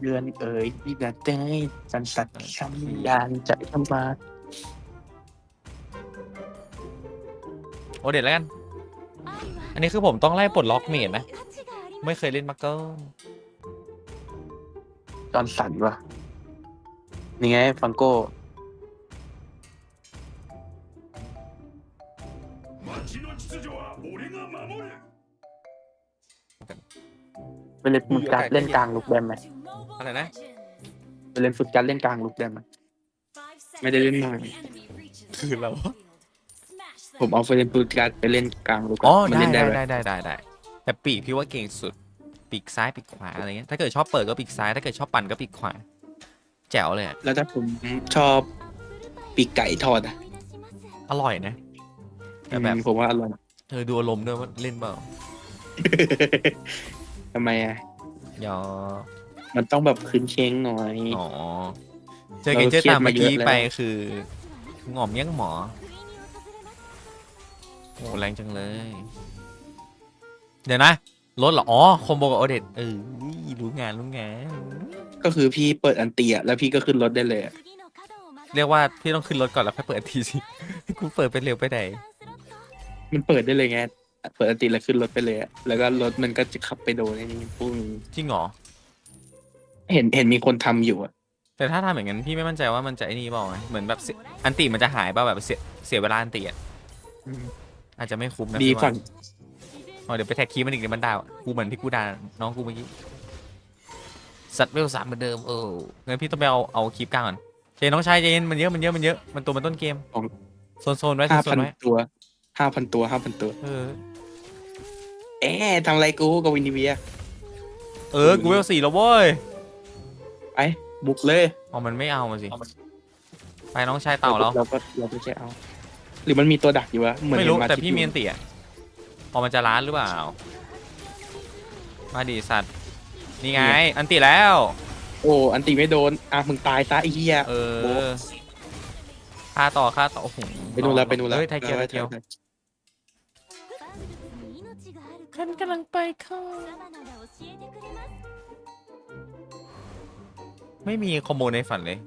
เดือนเอ๋ยที่จะได้สันสัตช้ำยานจะทำมาโอเด็ดแล้วกัน อันนี้คือผมต้องไล่ปลดล็อกเมดหมไม่เคยเล่นมาเก่อนจอนสันวะนี่ไงฟังโก้เวลามุนการเล่นกลางลูกแบมไหม อะไรนะ ไปเล่นฟุตการ์ดเล่นกลางลุกได้ไหม ไม่ได้เล่นนาน คือเรา ผมเอาไปเล่นฟุตการ์ดไปเล่นกลางลุกะอ๋อมันได้เล่นได้ได้ไหมได้ได้ได้ได้แต่ปีกพี่ว่าเก่งสุด ปีกซ้ายปีกขวาอะไรเงี้ยถ้าเกิดชอบเปิดก็ปีกซ้ายถ้าเกิดชอบปั่นก็ปีกขวา แจ๋วเลยอะแล้วถ้าผมชอบปีกไก่ทอดอะอร่อยนะแต่แบบอืมผมว่าอร่อย เธอดูอารมณ์ด้วยว่าเล่นเปล่าทำไมอะ ยอ มันต้องแบบคืนเช้งหน่อย อ๋อ เจอกันเจอตามเมื่อกี้เราเครียดมาเยอะแล้วไปคือหง่อมยังหมอ โอ้แรงจังเลย เดี๋ยวนะรถเหรอ อ๋อ คอมโบกับโอเดตเออรู้งานรู้งาน ก็คือพี่เปิดอันเตียแล้วพี่ก็ขึ้นรถได้เลยอะเรียกว่าพี่ต้องขึ้นรถก่อนแล้วค่อยเปิดทีสิ กูเปิดไปเร็วไปไหน มันเปิดได้เลยไง เปิดอันเตียแล้วขึ้นรถไปเลยอะแล้วก็รถมันก็จะขับไปโดนไอ้นี่ปุ้งจริงเหรอ เห็นเห็นมีคนทำอยู่อะแต่ถ้าทำอย่างนั้นพี่ไม่มั่นใจว่ามันจะไอ้นี่เปล่าไงเหมือนแบบเสียอันติมันจะหายเปล่าแบบเสียเสียเวลาอันติอะอาจจะไม่คุ้มนะดีพี่ว่าฝั่งอ๋อเดี๋ยวไปแท็กคีย์มันอีกเดี๋ยวมันด่ากูเหมือนที่กูด่าน้องกูเมื่อกี้สัตว์เวลสามเหมือนเดิมเอองั้นพี่ต้องไปเอาเอาคลิปกลางก่อนเจนน้องชายเจนมันเยอะมันเยอะมันเยอะมันตัวมันต้นเกมโซนโซนไว้ห้าโซพันนไว้ตัวห้าพันตัวห้าพันตัว เออเอ๊ะทำอะไรกูกับวินิเวีย เออกูเวลสี่แล้วเว้ย ไปบุกเลยอ๋อมันไม่เอามาสิไปน้องชายเต่าเรา เราก็เราก็จะเอา หรือมันมีตัวดักอยู่วะเหมือนไม่รู้ เห็นาแต่ที่พี่มีอันติอะพอมันจะล้านหรือเปล่า มาดีสัตว์ นี่ไง อันติแล้ว โอ้อันตีไม่โดนอะมึงตายซะไอ้เหี้ย เอโบ๊อค่าต่อค่าต่อโอ้โหไปนู่นแล้วไปนู่นแล้วเฮ้ยไทยเกียวไทยเกียวออฉันกำลังไปเข้า ไม่มีคอมโบในฝันเลย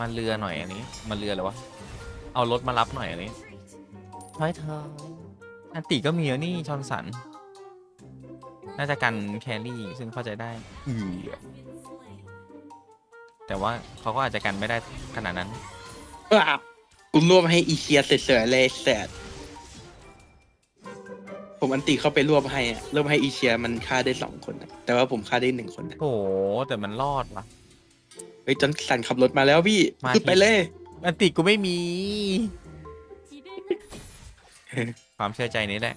มาเรือหน่อยอันนี้ มาเรือเลยวะ เอารถมารับหน่อยอันนี้ท้อยเธออันติก็มีแล้วนี่ชอนสัน น่าจะกันแครี่ซึ่งเข้าใจได้อือแต่ว่าเขาก็อาจจะกันไม่ได้ขนาดนั้นอะกูรวบให้อีเชียเสยๆเลยแสด ผมอันตีเข้าไปรวบให้อะรวบให้อีเชียมันฆ่าได้สองคนอะแต่ว่าผมฆ่าได้หนึ่งคนอะโอ้โหแต่มันรอดว่ะ เฮ้ยจนสันขับรถมาแล้วพี่มาขึ้นไปที่เลย อันติกูไม่มี ความเชื่อใจนี้แหละ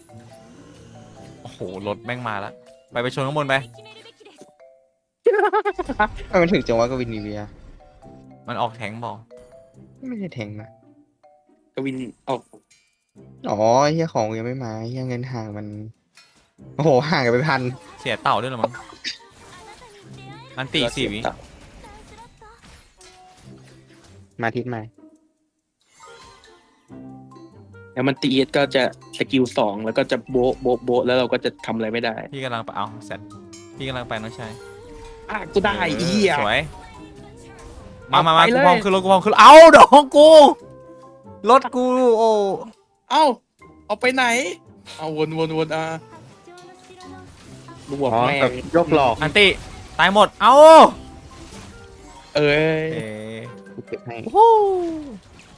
โอ้โห รถแม่งมาแล้วไปไปชนข้างบนไป ทำไมมันถึงจังหวะกับวินนิเวีย มันออกแทงบอกไม่ได้แทงนะกวินออก อ๋อเฮียของยังไม่มาเฮียเงินห่างมัน โอ้โหห่างกันไปพันเสียเต่าด้วยเหรอมั้งอันติสี่วิมาทิศใหม่แล้วมันตีเอสก็จะสกิลสองแล้วก็จะโบะโบะโบะแล้วเราก็จะทำอะไรไม่ได้พี่กำลังไปเอาเสร็จพี่กำลังไปน้องชายอะกูได้เอออีเหี้ยสวย มามามาไปกูเลยพร้อมขึ้นรถกูพร้อมขึ้น เอาดองกู รถกู โอ้ เอ้า เอาไปไหน เอาวนวนวนอะบวกอ๋อแม่แบบงยกหลอกอันติตายหมด เอาเอ้ย เอ๊ะกูเก็บให้โอ้โห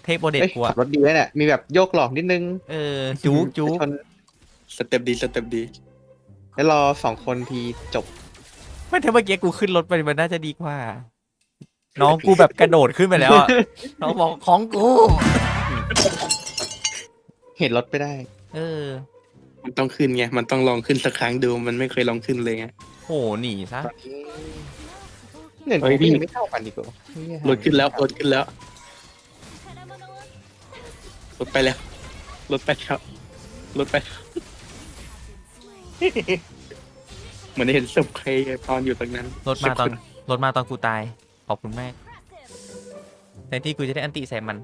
เทพโบเด็ดเอ้ยกูอะขับรถดีแล้วเนี่ยมีแบบโยกหลอกนิดนึงเออจุกจุกไปชนสเต็ปดีสเต็ปดี แล้วรอสองคนทีจบไม่ถ้าเมื่อกี้กูขึ้นรถไปมันน่าจะดีกว่า น้องกูแบบกระโดดขึ้นไปแล้วอะน้องบอกของกู เห็นรถไปได้ เออ มันต้องขึ้นไง มันต้องลองขึ้นสักครั้งดู มันไม่เคยลองขึ้นเลยไงโหหนีซะเงินเฮ้ยพี่ พี่ไม่เท่ากันดีกว่ารถขึ้นแล้วรถขึ้นแล้วรถไปแล้วรถไปแล้วรถไปแล้วเหมือนเห็นศพใครตอนอยู่ตรงนั้นรถมาตอนรถมาตอนกูตาย ขอบคุณแม่แต่ที่กูจะได้อันติใส่มัน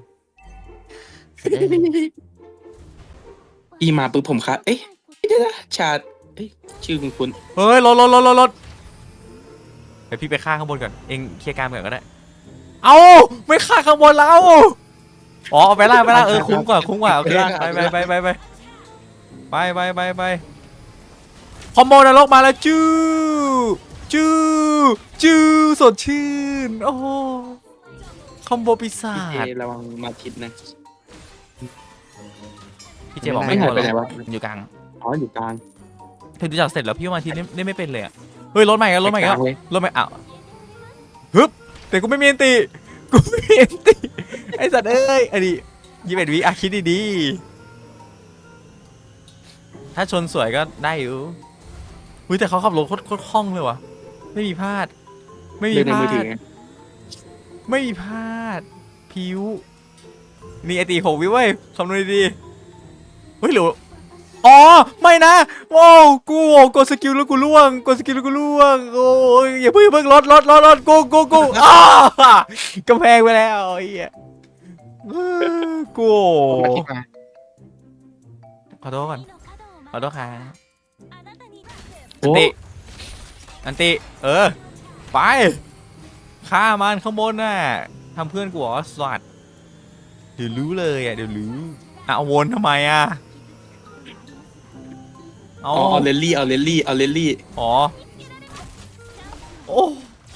อีมาปุ๊บผมคะเอ๊ะเดี๋ยวนะชาดเอ๊ะชื่อคุณคุณเฮ้ยรถรถรถรถรถเดี๋ยวพี่ไปฆ่าข้างบนก่อน เองเคลียร์การก่อนก็ได้ เอาไม่ฆ่าข้างบนแล้ว อ๋อเอาไปล่างไปล่างเออคุ้มกว่าคุ้มกว่าโอเคไปไปไปไปไปไปไปไปไปคอมโบนรกมาแล้วจู้จู้จู้สดชื่น โอ้โหคอมโบปีศาพี่จเจระวังมาทิศนะ พี่เจบอกไม่ไม่หายกลัวไปไหนหรอวะกอยู่กลางอ๋ออยู่กลางเธอดูจากเสร็จแล้วพี่ว่ามาทีนี่นี่ไม่เป็นเลยอะเฮ้ยรถใหม่กันรถใหม่กันกลางเลยรถใหม่อ้าวฮึบแต่กูไม่มีอันติกูไม่มีอันติไอสัตว์เอ้ยอันนี้ยี่สิบเอ็ดวิอะคิดดีๆถ้าชนสวยก็ได้อยู่อุ้ยแต่เขาขับรถโคตรโคตรคล่องเลยวะไม่มีพลาด ไม่มีเล่นในพลามือถือด ไงไม่มีพลาดพิวนี่ไอตีหกวิเว้ยคำนวณดีๆ เฮ้ยหรืออ๋อไม่นะว้าวกูกดสกิลแล้วกูล่วงกดสกิลแล้วกูล่วงโอ้ยอย่าเพิ่งเพิ่งรถรถรถรถกูกูกูอ้ากำแพงไปแล้วไอ้เหี้ยกูขอโทษก่อนขอโทษค่ะโอ้อันติอันติเออ ไปฆ่ามันข้างบนน่ะทำเพื่อนกูเหรอสวัสดเดี๋ยวรู้เลยอะเดี๋ยวรู้อะเอาวนทำไมอะ เอาเอาเอาเลลลี่เอาเลลลี่เอาเลลลี่อ๋อ โอ้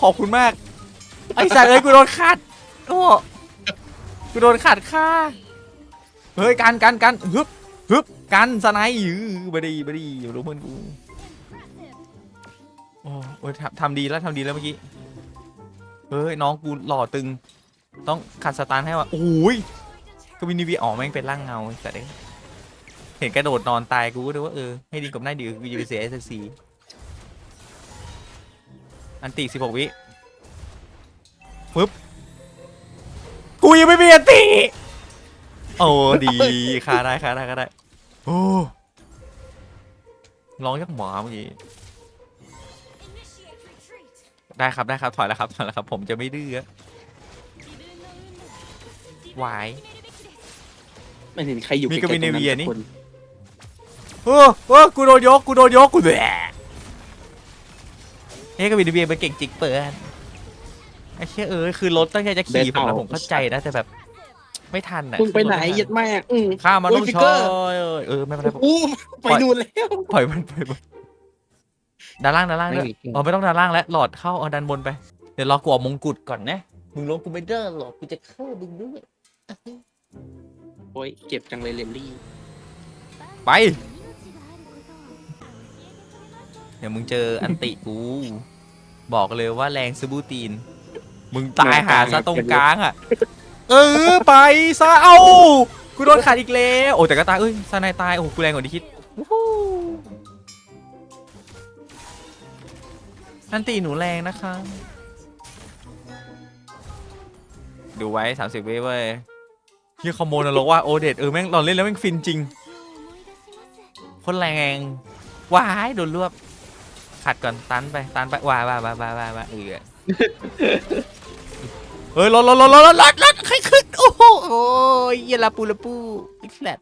ขอบคุณมาก ไอ้สัตว์เอ้ยกูโดนขัดโอ้กูโดนขัดค่าเฮ้ยกันกันกันฮึบฮึบกันสไนด์ยื้อบดีบดีอยู่รู้เพื่อนกูโอ้โอ้ยทำทำดีแล้วทำดีแล้วเมื่อกี้เฮ้ยน้องกูหล่อตึง ต้องขัดสตาร์ทให้ว่ะโอ้ยก็วินิวีอ๋อแม่งเป็นร่างเงาไอ้สัตว์เอ้ยเห็นกระโดดนอนตายกูก็ดูว่าเออให้ดีกับหน้าดีกูจะไปเสียเอสซีอันติสิบหกวิปึ๊บกูยังไม่มีอันติโอ้ดีคาได้คาได้คาได้โอ้ร้องยักหมาเมื่อกี้ได้ครับได้ครับถอยแล้วครับถอยแล้วครับ ผมจะไม่ดื้อไหวายไม่เห็นใครอยู่มีก็ใกล้ๆมีในตรงเวียนี่สักคน โอ้โอ้กูโดนยกกูโดนยกกูแหวะเอ้ก็มีเบียเป็นเก่งจิกเปิดไอ้เชี่ยเออคือรถตั้งใจจะขี่ผมนะผมเข้าใจนะแต่แบบ ไม่ทันอะมึงไปไหนยัดแม่อืมข้ามมาโอ้ต้ยองฟิกชเกออร์ยเออไม่เป็นไรผมอู้ไปนู่นแล้วปล่อยมันไปมันด้านล่างด้านล่างไม่ด้วยมีอ๋อไม่ต้องด้านล่างแล้วหลอดเข้าเอาด้านบนไปเดี๋ยวรอกลัวมงกุฎก่อนนะมึงลงกูไม่ได้หรอกกูจะเข้ามึงด้วยโอ้ยเก็บจังเลยเลลลี่ไป เดี๋ยวมึงเจออันติกู บอกเลยว่าแรงซูบูตีน มึงตายหาซะตรงกลางอะ เออไปซะเอากูโดนขาดอีกแล้วโอ้แต่ก็ตายเอ้ยซานายตายโอ้โหกูแรงกว่าที่คิดวู้ฮู้อันติหนูแรงนะคะ ดูไว้30วิเว้ยที่คอมโบนรกว่าโอเดตเออแม่งเราเล่นแล้วแม่งฟินจริงคนแรงว้ายโดนรวบ ขัดก่อนตันไปตันไปว้ายว้ายว้ายว้ายว้ายว้ายเออเฮ้ยรถรถรถรถรถรถรถใครขึ้นโอ้โหโอ้ยเหี้ยลาปูลาปูอีกแฟลต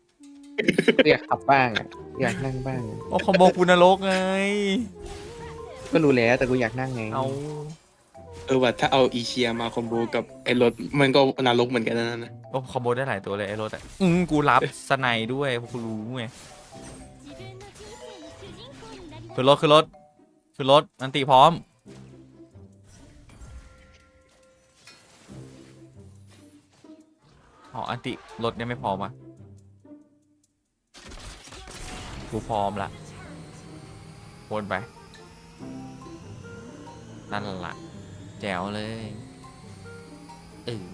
อยากขับบ้างอะอยากนั่งบ้าง โอ้คอมโบกูนรกไงก็รู้แล้วแต่กูอยากนั่งไงเอาเออว่าถ้าเอาอีเชียมาคอมโบกับไอ้รถมันก็นรกเหมือนกันนะนะโอ้คอมโบได้หลายตัวเลยไอ้รถอะอืมกูรับสไนด์ด้วยเพราะกูรู้ไงคือรถคือรถ คือรถอันติพร้อม อ๋อ อันติรถยังไม่พร้อมอะกูพร้อมละวนไป นั่นละแจ๋วเลยเออ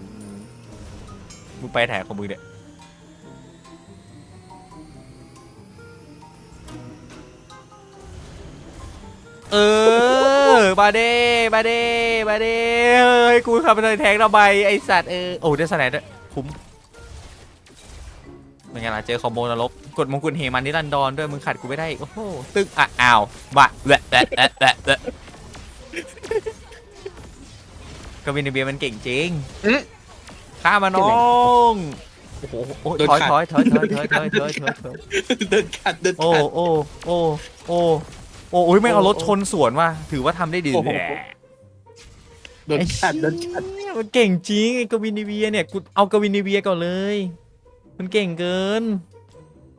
มึงไปแถของมึงเนี่ย เออมาเด้มาเด้มาเด้เฮ้ยกูขับไปเลยแทงระบายไอสัตว์เออโอ้ได้สไนด์ด้คุ้มเป็นไงล่ะเจอคอมโบนรกกดมงกุฎเฮมันนิรันดอนด้วยมึงขัดกูไม่ได้โอ้โหตึ๊กอะอ้าวบะแหละแะแะแะกวินเบียมันเก่งจริงข้ามาน้องโอ้โหถอยถอยถอยถอยถอยถอยถอยถอยเดินขัดเดินขัดโอ้โอ้โอ้โอ้ โอ้ยไม่งเอารถชนสวนว่ะถือว่าทำได้ดีโอ้โห แหละโดนขัดโดนขัดเหี้ยมันเก่งจริงไอ้กวินนิเวียเนี่ยกูเอากวินนิเวียก่อนเลย มันเก่งเกิน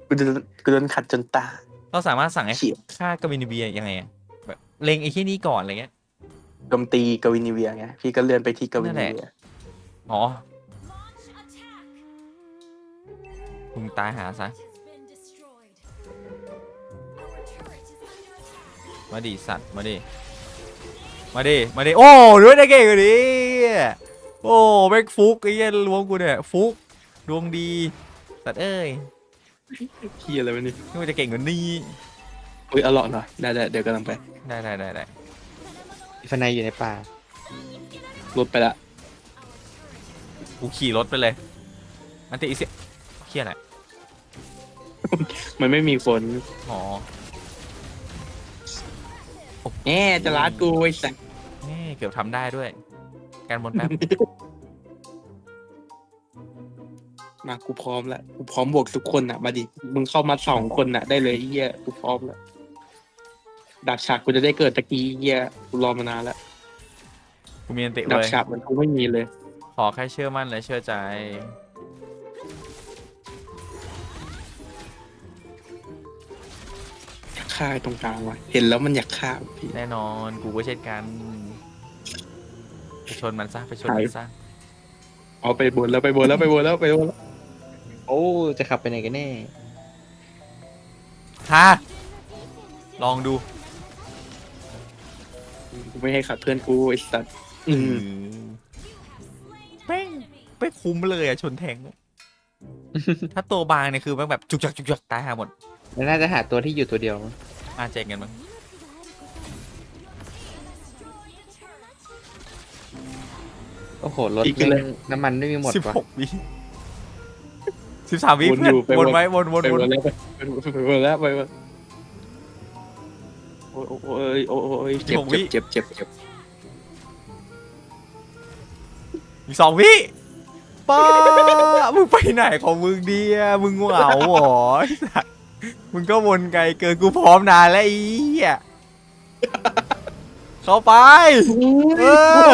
กูโดนกูโดนขัดจนตา เราสามารถสั่งให้เขียวฆ่ากวินนิเวียยังไงอะแบบเล็งไอ้ที่นี่ก่อนอะไรเงี้ยโจมตีกวินิเวียไงพี่ก็เลื่อนไปที่กวินิเวียอ๋อมึงตายหาซะ มาดิสัตว์มาดิมาดิมาดิโอ้ด้วยนะเก่งกว่านี้โอ้แม็กฟุกไอ้เหี้ยลวงกูเนี่ยฟุกดวงดีสัตว์เอ้ยพี่อะไรวะนี่นี่มันจะเก่งกว่านี้อุ้ยเอาหลอดหน่อยได้ได้เดี๋ยวกำลังไปได้ได้ได้ได้ฟนายอยู่ในป่ารถไปละกูขี่รถไปเลย อันติอีเสียเฮียอะไรมันไม่มีคนอ๋อ แง่จะรัดกูไอ้สัสแม่เกือบทำได้ด้วย การบนแป๊บ มากูพร้อมแล้วกูพร้อมบวกทุกคนอะ มาดิ มึงเข้ามาสองคนอะ ได้เลยไอ้เหี้ยกูพร้อมแล้วดักฉากกูจะได้เกิดตะกี้ไอ้เหี้ยกูรอมานานแล้วกูมีอันติดัเลกยฉากมันกูไม่มีเลย ขอแค่เชื่อมั่นและเชื่อใจ ฆ่าไอ้ตรงกลางว่ะเห็นแล้วมันอยากฆ่าพี่ แน่นอนกูก็เช่นกันไปชนมันซะไปชนมันซะเอาไปบนแล้วไปบนแล้วไปบนแล้วไปบนแล้วโอ้จะขับไปไหนกันแน่ฮะลองดูกูไม่ให้ขัดเพื่อนกูไอ้สัสอืมแม่งไม่คุ้มเลยอะชนแทงถ้าตัวบางเนี่ยคือแม่งแบบจุกจักจุกจักตายหาหมดแล้วน่าจะหาตัวที่อยู่ตัวเดียวมั้ง อาเจงกันมั้งโอ้โหรถแม่งน้ำมันไม่มีหมดสิบวะหกวิสิบสามวิวนเพื่ออนยู่ไปวนวน ไว้วนวนไปวบนนแล้วไปไปบนแล้วไปบนโอ้ยโอ้ยโอ้ยโอ้ยเจ็บเจ็บเจ็บเจ็บอีกสองวิป้ามึงไปไหนของมึงเดียมึงเหงาเหรอไอ้สัส มึงก็วนไกลเกินกูพร้อมนานแล้วไอ้เหี้ยเข้าไป เออ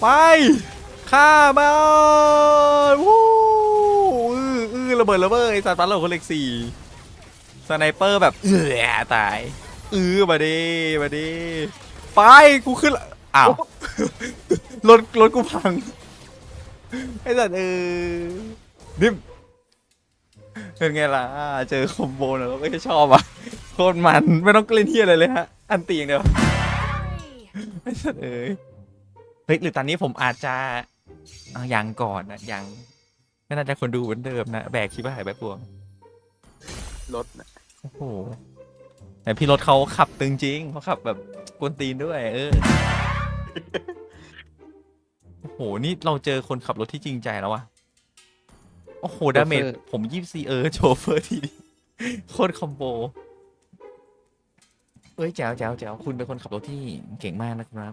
ไปฆ่ามันวู้อื้ออื้อระเบิดระเบิดไอ้สัตว์ปันเราคนเล็กสี่สไนเปอร์แบบเอือตาย อื้อมาดิมาดิไปกูขึ้นละอ้าวรถรถกูพังไอ้สัตว์เออนิ่ม เป็นไงล่ะ เจอคอมโบนะเราก็จะชอบอะ โคตรมันไม่ต้องเล่นเที่ยอะไรเลยฮะ อันตีอย่างเดียวไอ้สัตว์เอ้ยเฮ้ยหรือตอนนี้ผมอาจจะเอายังก่อนนะยังไม่น่าจะคนดูเหมือนเดิมนะแบกคิดว่าหายไปพวงรถน่ะโอ้โหแต่พี่รถเขาขับตึงจริงเขาขับแบบกวนตีนด้วย เออโอ้โหนี่เราเจอคนขับรถที่จริงใจแล้ววะ โอ้โห ดาเมจผมยี่สิเออโชเฟอร์ทีดีโคตรคอมโบ เอ้ยแจ๋วแจ๋วแจ๋วคุณเป็นคนขับรถที่เก่งมากนะครับ